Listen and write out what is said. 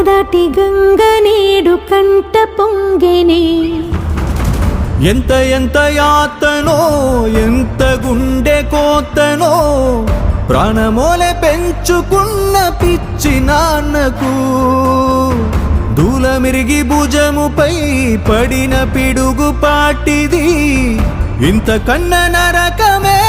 దాటి గంగ నీడు కంట పొంగెనే. ఎంత ఎంత యాతనో ఎంత గుండె కోతనో ప్రాణమోలే పెంచుకున్న పిచ్చి నాన్నకు. దూలమిరిగి భుజముపై పడిన పిడుగు పాటిది. ఇంత కన్న నరకమే